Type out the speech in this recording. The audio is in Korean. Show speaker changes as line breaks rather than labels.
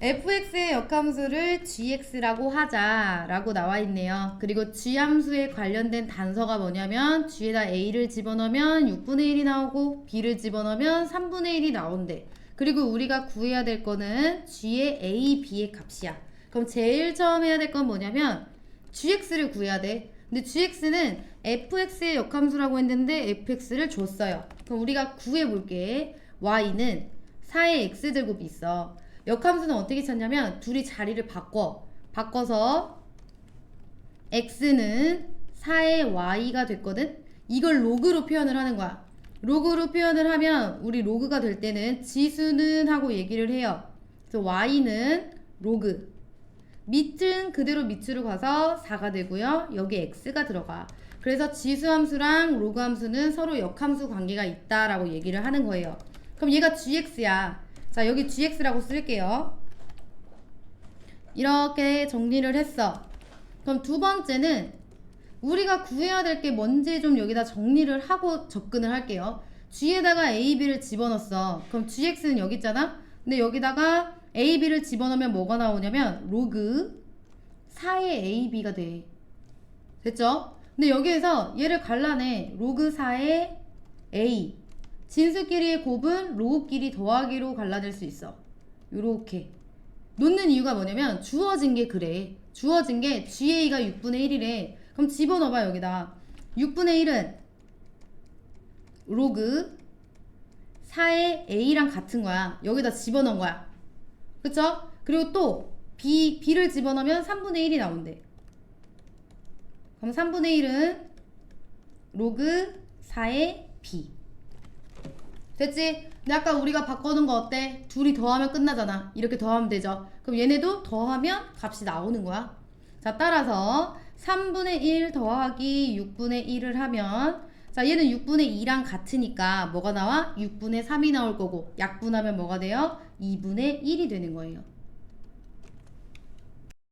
fx의 역함수를 gx라고 하자라고 나와 있네요. 그리고 g함수에 관련된 단서가 뭐냐면 g에다 a를 집어넣으면 6분의 1이 나오고 b를 집어넣으면 3분의 1이 나온대. 그리고 우리가 구해야 될 거는 g의 a, b의 값이야. 그럼 제일 처음 해야 될 건 뭐냐면 gx를 구해야 돼. 근데 gx는 fx의 역함수라고 했는데 fx를 줬어요. 그럼 우리가 구해 볼게. y는 4의 x제곱이 있어. 역함수는 어떻게 찾냐면 둘이 자리를 바꿔. 바꿔서 x는 4의 y가 됐거든. 이걸 로그로 표현을 하는 거야. 로그로 표현을 하면 우리 로그가 될 때는 지수는 하고 얘기를 해요. 그래서 y는 로그. 밑은 그대로 밑으로 가서 4가 되고요. 여기 x가 들어가. 그래서 지수 함수랑 로그 함수는 서로 역함수 관계가 있다라고 얘기를 하는 거예요. 그럼 얘가 gx야. 자, 여기 gx라고 쓸게요. 이렇게 정리를 했어. 그럼 두 번째는 우리가 구해야 될 게 뭔지 좀 여기다 정리를 하고 접근을 할게요. g에다가 a, b를 집어넣었어. 그럼 gx는 여기 있잖아? 근데 여기다가 a, b를 집어넣으면 뭐가 나오냐면 로그 4의 a, b가 돼. 됐죠? 근데 여기에서 얘를 갈라내. 로그 4의 a. 진수끼리의 곱은 로그끼리 더하기로 갈라낼 수 있어. 요렇게. 놓는 이유가 뭐냐면 주어진 게 그래. 주어진 게 GA가 6분의 1이래. 그럼 집어넣어봐 여기다. 6분의 1은 로그 4의 A랑 같은 거야. 여기다 집어넣은 거야. 그쵸? 그리고 또 B, B를 집어넣으면 3분의 1이 나온대. 그럼 3분의 1은 로그 4의 B. 됐지? 근데 아까 우리가 바꿔놓은 거 어때? 둘이 더하면 끝나잖아. 이렇게 더하면 되죠. 그럼 얘네도 더하면 값이 나오는 거야. 자, 따라서 3분의 1 더하기 6분의 1을 하면 자, 얘는 6분의 2랑 같으니까 뭐가 나와? 6분의 3이 나올 거고 약분하면 뭐가 돼요? 2분의 1이 되는 거예요.